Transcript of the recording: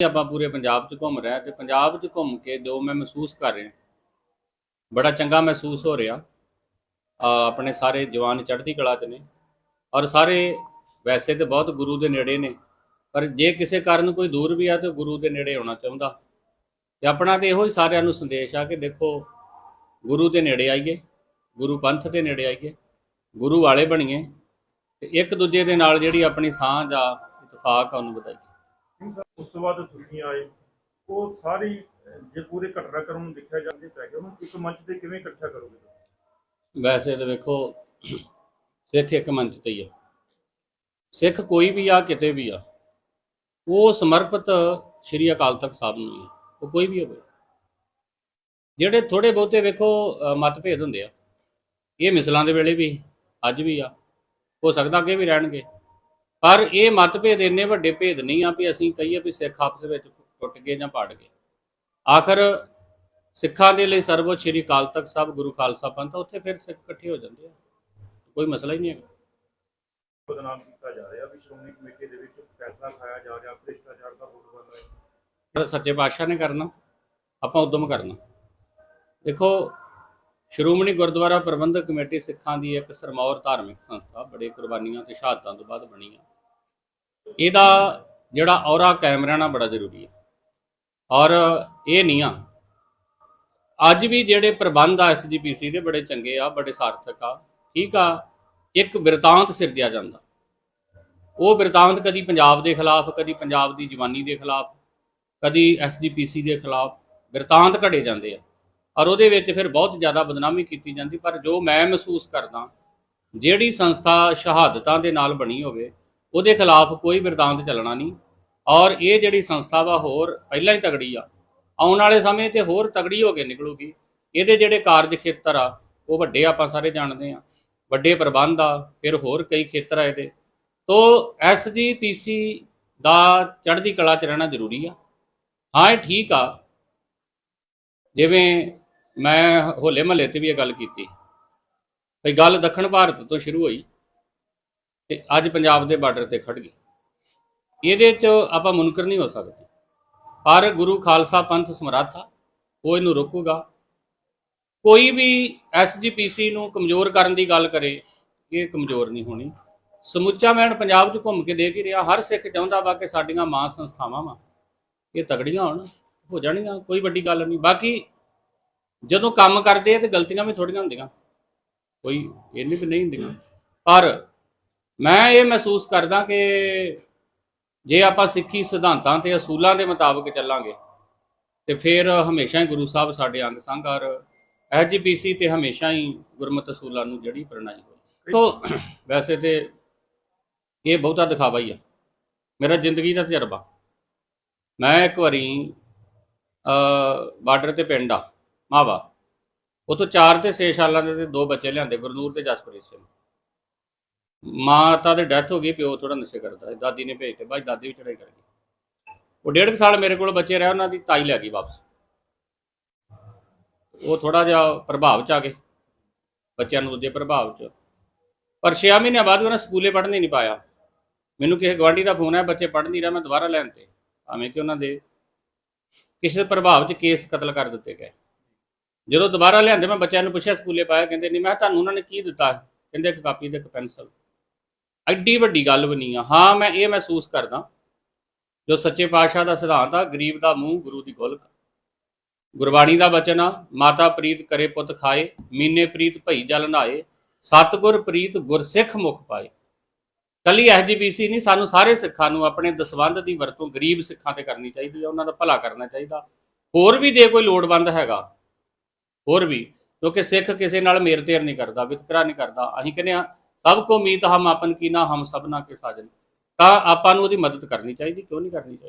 ਆਪਾਂ ਪੂਰੇ ਪੰਜਾਬ 'ਚ ਘੁੰਮ ਰਹੇ ਹਾਂ ਤੇ ਪੰਜਾਬ 'ਚ ਘੁੰਮ ਕੇ ਜੋ ਮੈਂ ਮਹਿਸੂਸ ਕਰ ਰਿਹਾ, ਬੜਾ ਚੰਗਾ ਮਹਿਸੂਸ ਹੋ ਰਿਹਾ। ਆਪਣੇ ਸਾਰੇ ਜਵਾਨ ਚੜ੍ਹਦੀ ਕਲਾ 'ਚ ਨੇ ਔਰ ਸਾਰੇ ਵੈਸੇ ਤੇ ਬਹੁਤ ਗੁਰੂ ਦੇ ਨੇੜੇ ਨੇ, ਪਰ ਜੇ ਕਿਸੇ ਕਾਰਨ ਕੋਈ ਦੂਰ ਵੀ ਆ ਤਾਂ ਗੁਰੂ ਦੇ ਨੇੜੇ ਆਉਣਾ ਚਾਹੁੰਦਾ। ਤੇ ਆਪਣਾ ਤੇ ਇਹੋ ਹੀ ਸਾਰਿਆਂ ਨੂੰ ਸੰਦੇਸ਼ ਆ ਕਿ ਦੇਖੋ, ਗੁਰੂ ਦੇ ਨੇੜੇ ਆਈਏ, ਗੁਰੂ ਪੰਥ ਦੇ ਨੇੜੇ ਆਈਏ, ਗੁਰੂ ਵਾਲੇ ਬਣੀਏ ਤੇ ਇੱਕ ਦੂਜੇ ਦੇ ਨਾਲ ਜਿਹੜੀ ਆਪਣੀ ਸਾਂਝ ਆ, ਇਤਫਾਕ ਆ, ਉਹਨੂੰ ਵਧਾਈਏ। ਉਸ ਤੋਂ ਬਾਅਦ ਤੁਸੀਂ ਆਏ। ਉਹ ਸਾਰੀ, ਜੇ ਪੂਰੇ ਘਟਨਾਕ੍ਰਮ ਨੂੰ ਦੇਖਿਆ ਜਾਂਦੇ ਪੈ ਗਿਆ, ਉਹਨੂੰ ਇੱਕ ਮੰਚ ਤੇ ਕਿਵੇਂ ਇਕੱਠਾ ਕਰੋਗੇ? ਵੈਸੇ ਤਾਂ ਵੇਖੋ, ਸਿੱਖ ਇੱਕ ਮੰਚ ਤੇ ਹੀ ਆ। ਸਿੱਖ ਕੋਈ ਵੀ ਆ, ਕਿਤੇ ਵੀ ਆ, ਉਹ ਸਮਰਪਿਤ ਸ਼੍ਰੀ ਅਕਾਲ ਤਖਤ ਸਾਹਿਬ ਨੂੰ ਹੀ ਉਹ ਕੋਈ ਵੀ ਹੋਵੇ। ਜਿਹੜੇ ਥੋੜੇ ਬਹੁਤੇ ਵੇਖੋ ਮਤਭੇਦ ਹੁੰਦੇ ਆ, ਇਹ ਮਿਸਲਾਂ ਦੇ ਵੇਲੇ ਵੀ, ਅੱਜ ਵੀ ਆ। ਹੋ ਸਕਦਾ ਅੱਗੇ ਵੀ ਰਹਿਣਗੇ। ਪਰ ਇਹ ਮਤਭੇਦ ਇੰਨੇ ਵੱਡੇ ਭੇਦ ਨਹੀਂ ਆ ਵੀ ਅਸੀਂ ਕਹੀਏ ਵੀ ਸਿੱਖ ਆਪਸ ਵਿੱਚ ਟੁੱਟ ਗਏ ਜਾਂ ਪੜ ਗਏ। ਆਖਰ ਸਿੱਖਾਂ ਦੇ ਲਈ ਸਰਵਉੱਚ ਸ਼੍ਰੀ ਅਕਾਲ ਤਖਤ ਸਾਹਿਬ ਗੁਰੂ ਖਾਲਸਾ ਪੰਥ ਉੱਥੇ ਫਿਰ ਸਿੱਖ ਇਕੱਠੇ ਹੋ ਜਾਂਦੇ ਆ। ਕੋਈ ਮਸਲਾ ਹੀ ਨਹੀਂ ਹੈਗਾ। ਬਦਨਾਮ ਕੀਤਾ ਜਾ ਰਿਹਾ ਵੀ ਸ਼੍ਰੋਮਣੀ ਕਮੇਟੀ ਦੇ ਵਿੱਚ ਪੈਸਾ ਖਾਇਆ ਜਾ ਰਿਹਾ ਭ੍ਰਿਸ਼ਟਾਚਾਰ ਦਾ ਫੋਟੋ ਬਣ ਰਿਹਾ। ਸੱਚੇ ਪਾਤਸ਼ਾਹ ਨੇ ਕਰਨਾ ਆਪਾਂ ਉਦਮ ਕਰਨਾ। ਦੇਖੋ ਸ਼੍ਰੋਮਣੀ ਗੁਰਦੁਆਰਾ ਪ੍ਰਬੰਧਕ ਕਮੇਟੀ ਸਿੱਖਾਂ ਦੀ ਇੱਕ ਸਰਮੌਰ ਧਾਰਮਿਕ ਸੰਸਥਾ ਬੜੇ ਕੁਰਬਾਨੀਆਂ ਤੇ ਸ਼ਹਾਦਤਾਂ ਤੋਂ ਬਾਅਦ ਬਣੀ ਆ। ਇਹਦਾ ਜਿਹੜਾ ਔਰਾ ਕਾਇਮ ਰਹਿਣਾ ਬੜਾ ਜ਼ਰੂਰੀ ਹੈ ਔਰ ਇਹ ਨਹੀਂ ਆ, ਅੱਜ ਵੀ ਜਿਹੜੇ ਪ੍ਰਬੰਧ ਆ ਐਸਜੀਪੀਸੀ ਦੇ ਬੜੇ ਚੰਗੇ ਆ, ਬੜੇ ਸਾਰਥਕ ਆ, ਠੀਕ ਆ, ਇੱਕ ਬਿਰਤਾਂਤ ਸਿਰਜਿਆ ਜਾਂਦਾ। ਉਹ ਬਿਰਤਾਂਤ ਕਦੀ ਪੰਜਾਬ ਦੇ ਖਿਲਾਫ, ਕਦੀ ਪੰਜਾਬ ਦੀ ਜਵਾਨੀ ਦੇ ਖਿਲਾਫ, ਕਦੀ ਐਸਜੀਪੀਸੀ ਦੇ ਖਿਲਾਫ ਬਿਰਤਾਂਤ ਘੜੇ ਜਾਂਦੇ ਆ। ਔਰ ਉਹਦੇ ਵਿੱਚ ਫਿਰ ਬਹੁਤ ਜ਼ਿਆਦਾ ਬਦਨਾਮੀ ਕੀਤੀ ਜਾਂਦੀ, ਪਰ ਜੋ ਮੈਂ ਮਹਿਸੂਸ ਕਰਦਾ, ਜਿਹੜੀ ਸੰਸਥਾ ਸ਼ਹਾਦਤਾਂ ਦੇ ਨਾਲ ਬਣੀ ਹੋਵੇ, ਉਹਦੇ ਖਿਲਾਫ ਕੋਈ ਬਿਰਤਾਂਤ ਚੱਲਣਾ ਨਹੀਂ। ਔਰ ਇਹ ਜਿਹੜੀ ਸੰਸਥਾ ਵਾ, ਹੋਰ ਪਹਿਲਾਂ ਹੀ ਤਗੜੀ ਆ। ਆਉਣ ਵਾਲੇ ਸਮੇਂ ਤੇ ਹੋਰ ਤਗੜੀ ਹੋ ਕੇ ਨਿਕਲੂਗੀ। ਇਹਦੇ ਜਿਹੜੇ ਕਾਰਜ ਖੇਤਰ ਆ, ਉਹ ਵੱਡੇ ਆਪਾਂ ਸਾਰੇ ਜਾਣਦੇ ਆ। ਵੱਡੇ ਪ੍ਰਬੰਧ ਆ, ਫਿਰ ਹੋਰ ਕਈ ਖੇਤਰ ਆ ਇਹਦੇ। ਤੋ ਐਸਜੀਪੀਸੀ ਦਾ ਚੜ੍ਹਦੀ ਕਲਾ ਚ ਰਹਿਣਾ ਜ਼ਰੂਰੀ ਆ। ਹਾਂ, ਇਹ ਠੀਕ ਆ। ਜਿਵੇਂ ਮੈਂ ਹੋਲੇ ਮਹੱਲੇ ਤੇ ਵੀ ਇਹ ਗੱਲ ਕੀਤੀ। ਭਈ ਗੱਲ ਦੱਖਣ ਭਾਰਤ ਤੋਂ ਸ਼ੁਰੂ ਹੋਈ ਤੇ ਅੱਜ ਪੰਜਾਬ ਦੇ ਬਾਰਡਰ ਤੇ ਖੜ ਗਈ। ਇਹਦੇ 'ਚ ਆਪਾਂ ਮੁਨਕਰ ਨਹੀਂ ਹੋ ਸਕਦੇ। ਪਰ ਗੁਰੂ ਖਾਲਸਾ ਪੰਥ ਸਮਰੱਥ ਆ, ਉਹ ਇਹਨੂੰ ਰੋਕੂਗਾ। ਕੋਈ ਵੀ ਐਸਜੀਪੀਸੀ ਨੂੰ ਕਮਜ਼ੋਰ ਕਰਨ ਦੀ ਗੱਲ ਕਰੇ, ਇਹ ਕਮਜ਼ੋਰ ਨਹੀਂ ਹੋਣੀ। ਸਮੁੱਚਾ ਮੈਂ ਪੰਜਾਬ 'ਚ ਘੁੰਮ ਕੇ ਦੇਖ ਹੀ ਰਿਹਾ, ਹਰ ਸਿੱਖ ਚਾਹੁੰਦਾ ਵਾ ਕਿ ਸਾਡੀਆਂ ਮਾਂ ਸੰਸਥਾਵਾਂ ਵਾ, ਇਹ ਤਗੜੀਆਂ ਹੋਣ, ਹੋ ਜਾਣਗੀਆਂ ਕੋਈ ਵੱਡੀ ਗੱਲ ਨਹੀਂ। ਬਾਕੀ ਜਦੋਂ ਕੰਮ ਕਰਦੇ ਆ ਤੇ ਗਲਤੀਆਂ ਵੀ ਥੋੜੀਆਂ ਹੁੰਦੀਆਂ। ਕੋਈ ਇਹ ਨਹੀਂ ਵੀ ਨਹੀਂ ਹੁੰਦੀਆਂ। ਪਰ ਮੈਂ ਇਹ ਮਹਿਸੂਸ ਕਰਦਾ ਕਿ ਜੇ ਆਪਾਂ ਸਿੱਖੀ ਸਿਧਾਂਤਾਂ ਤੇ ਅਸੂਲਾਂ ਦੇ ਮੁਤਾਬਕ ਚੱਲਾਂਗੇ, ਤੇ ਫਿਰ ਹਮੇਸ਼ਾ ਹੀ ਗੁਰੂ ਸਾਹਿਬ ਸਾਡੇ ਅੰਗ ਸੰਗ ਔਰ ਐਜੀਪੀਸੀ ਤੇ ਹਮੇਸ਼ਾ ਹੀ ਗੁਰਮਤਿ ਅਸੂਲਾਂ ਨੂੰ ਜਿਹੜੀ ਪ੍ਰਣਾਈ ਹੋਈ। ਤੋ ਵੈਸੇ ਤੇ ਇਹ ਬਹੁਤਾ ਦਿਖਾਵਾ ਹੀ ਆ। ਮੇਰਾ ਜ਼ਿੰਦਗੀ ਦਾ ਤਜਰਬਾ। ਮੈਂ ਇੱਕ ਵਾਰੀ ਅ ਬਾਰਡਰ ਤੇ ਪਿੰਡ ਆ। ਮਾਵਾ ਉਤੋਂ ਚਾਰ ਤੇ 6 ਸਾਲਾਂ ਦੇ ਦੋ ਬੱਚੇ ਲਿਆਂਦੇ, ਗੁਰਨੂਰ ਤੇ ਜਸਪ੍ਰੀਤ ਸਿੰਘ। ਮਾਤਾ ਦੇ ਡੈਥ ਹੋ ਗਈ, ਪਿਓ ਥੋੜਾ ਨਸ਼ੇ ਕਰਦਾ ਦਾਦੀ ਨੇ ਭੇਜਤੇ ਬਾਈ ਦਾਦੀ ਵੀ ਚੜਾਈ ਕਰ ਗਈ। ਉਹ ਡੇਢ ਕੁ ਸਾਲ ਮੇਰੇ ਕੋਲ ਬੱਚੇ ਰਹੇ, ਉਹਨਾਂ ਦੀ ਤਾਈ ਲੈ ਗਈ ਵਾਪਸ। ਉਹ ਥੋੜਾ ਜਿਹਾ ਪ੍ਰਭਾਵ ਚ ਆ ਗਏ, ਬੱਚਿਆਂ ਨੂੰ ਉਹਦੇ ਪ੍ਰਭਾਵ ਚ। ਪਰ 6 ਮਹੀਨਿਆਂ ਬਾਅਦ ਵੀ ਉਹਨਾਂ ਸਕੂਲੇ ਪੜ੍ਹਨ ਨਹੀਂ ਪਾਇਆ। ਮੈਨੂੰ ਕਿਸੇ ਗਵਾਂਢੀ ਦਾ ਫੋਨ ਆਇਆ, ਬੱਚੇ ਪੜ੍ਹ ਨਹੀਂ ਰਿਹਾ, ਮੈਂ ਦੁਬਾਰਾ ਲੈਣ ਤੇ। ਭਾਵੇਂ ਕਿ ਉਹਨਾਂ ਦੇ ਕਿਸੇ ਪ੍ਰਭਾਵ 'ਚ ਕੇਸ ਕਤਲ ਕਰ ਦਿੱਤੇ ਗਏ। ਜਦੋਂ ਦੁਬਾਰਾ ਲਿਆਂਦੇ, ਮੈਂ ਬੱਚਿਆਂ ਨੂੰ ਪੁੱਛਿਆ, ਸਕੂਲੇ ਪਾਇਆ, ਕਹਿੰਦੇ, ਨਹੀਂ, ਮੈਂ ਕਿਹਾ, ਤੁਹਾਨੂੰ ਉਹਨਾਂ ਨੇ ਕੀ ਦਿੱਤਾ? ਕਹਿੰਦੇ, ਇੱਕ ਕਾਪੀ ਤੇ ਇੱਕ ਪੈਨਸਲ। ਐਡੀ ਵੱਡੀ ਗੱਲ ਵੀ ਨਹੀਂ ਆ। ਹਾਂ, ਮੈਂ ਇਹ ਮਹਿਸੂਸ ਕਰਦਾ, ਜੋ ਸੱਚੇ ਪਾਤਸ਼ਾਹ ਦਾ ਸਿਧਾਂਤ ਆ, ਗਰੀਬ ਦਾ ਮੂੰਹ, ਗੁਰੂ ਦੀ ਗੋਲਕ। ਗੁਰਬਾਣੀ ਦਾ ਬਚਨ ਆ, ਮਾਤਾ ਪ੍ਰੀਤ ਕਰੇ ਪੁੱਤ ਖਾਏ ਮੀਨੇ ਪ੍ਰੀਤ ਭਈ ਜਲ ਨਾਏ, ਸਤਗੁਰ ਪ੍ਰੀਤ ਗੁਰਸਿੱਖ ਮੁਖ ਪਾਏ। ਕੱਲੀ ਐਸਜੀਪੀਸੀ ਨਹੀਂ, ਸਾਨੂੰ ਸਾਰੇ ਸਿੱਖਾਂ ਨੂੰ ਆਪਣੇ ਦਸਵੰਧ ਦੀ ਵਰਤੋਂ ਗਰੀਬ ਸਿੱਖਾਂ ਤੇ ਕਰਨੀ ਚਾਹੀਦੀ ਹੈ ਉਹਨਾਂ ਦਾ ਭਲਾ ਕਰਨਾ ਚਾਹੀਦਾ। ਹੋਰ ਵੀ ਜੇ ਕੋਈ ਲੋੜਵੰਦ ਹੈਗਾ ਹੋਰ ਵੀ, ਕਿਉਂਕਿ ਸਿੱਖ ਕਿਸੇ ਨਾਲ ਮੇਰ ਤੇਰ ਨਹੀਂ ਕਰਦਾ, ਵਿਤਕਰਾ ਨਹੀਂ ਕਰਦਾ। ਅਸੀਂ ਕਹਿੰਦੇ ਆ ਸਭ ਕੋ ਮੀਤ ਹਮ ਆਪਨ ਕੀ ਨਾ, ਹਮ ਸਭਨਾ ਕੇ ਸਾਜਨ। ਤਾਂ ਆਪਾਂ ਨੂੰ ਉਹਦੀ ਮਦਦ ਕਰਨੀ ਚਾਹੀਦੀ, ਕਿਉਂ ਨਹੀਂ ਕਰਨੀ ਚਾਹੀਦੀ?